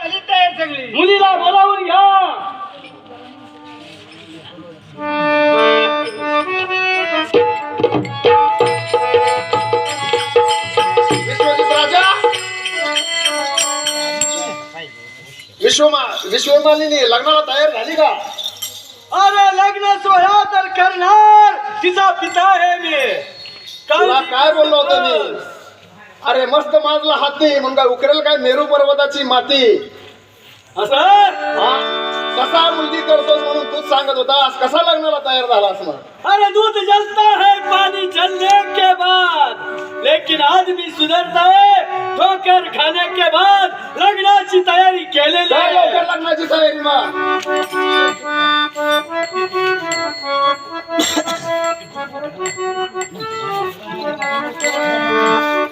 झाली तयार सगळी. मुलीला बोलावून घ्या. विश्वजित राजा. विश्वमा विश्वमालिनी लग्नाला तयार झाली का? अरे लग्न सोहळा तर करणार. तिचा पिता आहे मी. तुला काय बोललो होतो मी? अरे मस्त माजला हाती मग काय उकरेल काय? मेरू पर्वताची माती. असं? हा? कसा मुलगी करतो म्हणून तूच सांगत होतास? कसा लग्नाला तयार झालास मग? अरे दूध जलता है पानी जलने के बाद। लेकिन आज भी सुधरता है ठोकर खाने के बाद लग्नाची तयारी केलेली काय आहे लग्नाची तयारी मग.